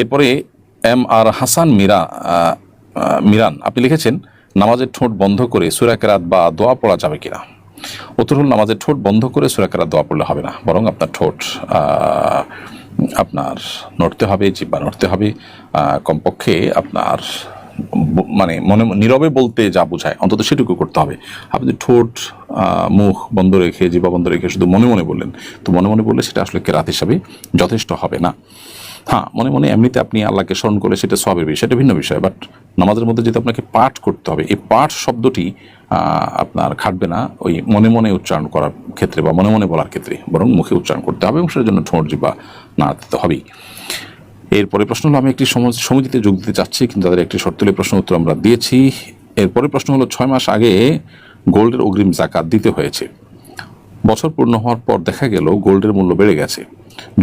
এরপরে M R Hasan Mira Miran, আপনি লিখেছেন, নামাজের ঠোঁট বন্ধ করে সুরাকেরাত বা দোয়া পড়া যাবে কিনা? উত্তর হল, নামাজের ঠোঁট বন্ধ করে সুরাকেরাত দোয়া পড়লে হবে না, বরং আপনার ঠোঁট আপনার নড়তে হবে জিব্বা নড়তে হবে কমপক্ষে আপনার মানে মনে, নীরবে বলতে যা বোঝায়, অন্তত সেটুকু করতে হবে। আপনি ঠোঁট মুখ বন্ধ রেখে জিবা বন্ধ রেখে শুধু মনে মনে বললেন, তো মনে মনে বললে সেটা আসলে কেরাত হিসাবে যথেষ্ট হবে না। হ্যাঁ মনে মনে এমনিতে আপনি আল্লাহকে স্মরণ করলে সেটা সবের বিষয়, সেটা ভিন্ন বিষয় বাট নামাজের মধ্যে যেহেতু আপনাকে পাঠ করতে হবে, এই পাঠ শব্দটি আপনার খাটবে না, ওই মনে মনে উচ্চারণ করার ক্ষেত্রে বা মনে মনে বলার ক্ষেত্রে, বরং মুখে উচ্চারণ করতে হবে এবং সেটার জন্য ঠোঁট জিবা নাড়াতে তো হবেই। এরপরে প্রশ্ন হলো, আমি একটি সম- সমিতিতে যোগ দিতে চাচ্ছি, কিন্তু তাদের একটি শর্তলে প্রশ্ন উত্তর আমরা দিয়েছি। এরপরে প্রশ্ন হলো, ছয় মাস আগে গোল্ডের অগ্রিম জাকাত দিতে হয়েছে। বছর পূর্ণ হওয়ার পর দেখা গেল গোল্ডের মূল্য বেড়ে গেছে।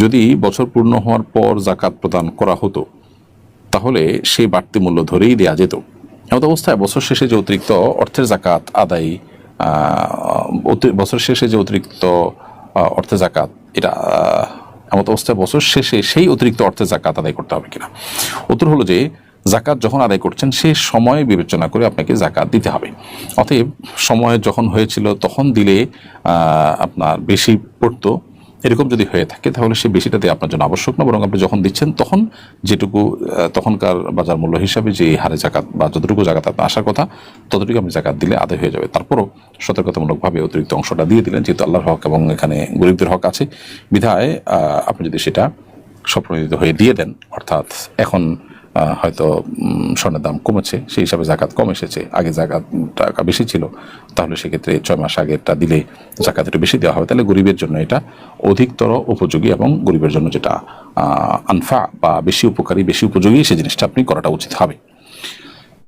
যদি বছর পূর্ণ হওয়ার পর জাকাত প্রদান করা হতো, তাহলে সেই বাড়তি মূল্য ধরেই দেওয়া যেত। এমত অবস্থায় বছর শেষে যে অতিরিক্ত অর্থের জাকাত আদায় বছর শেষে যে অতিরিক্ত অর্থের জাকাত, এটা এমত অবস্থায় বছর শেষে সেই অতিরিক্ত অর্থের জাকাত আদায় করতে হবে কিনা। উত্তর হলো যে জাকাত যখন আদায় করছেন, সে সময় বিবেচনা করে আপনাকে জাকাত দিতে হবে। অতএব সময় যখন হয়েছিল, তখন দিলে আপনার বেশি পড়তো। এরকম যদি হয়ে থাকে, তাহলে সে বেশিটা দেওয়া আপনার জন্য আবশ্যক না। বরং আপনি যখন দিচ্ছেন, তখন যেটুকু তখনকার বাজার মূল্য হিসাবে যে হারে জাকাত বা যতটুকু জাকাত আপনার আসার কথা, ততটুকু আপনি জাকাত দিলে আদায় হয়ে যাবে। তারপরও সতর্কতামূলকভাবে অতিরিক্ত অংশটা দিয়ে দিলেন, যেহেতু আল্লাহর হক এবং এখানে গরিবদের হক আছে। বিধায় আপনি যদি সেটা স্বপ্রণোদিত হয়ে দিয়ে দেন, অর্থাৎ এখন হয়তো স্বর্ণের দাম কমেছে, সেই হিসাবে জাকাত কম এসেছে। আগে জাকাত টাকা বেশি ছিল, তাহলে সেক্ষেত্রে ছয় মাস আগেরটা দিলে জাকাত একটু বেশি দেওয়া হবে। তাহলে গরিবের জন্য এটা অধিকতর উপযোগী এবং গরিবের জন্য যেটা আনফা বা বেশি উপকারী, বেশি উপযোগী, সেই জিনিসটা আপনি করাটা উচিত হবে।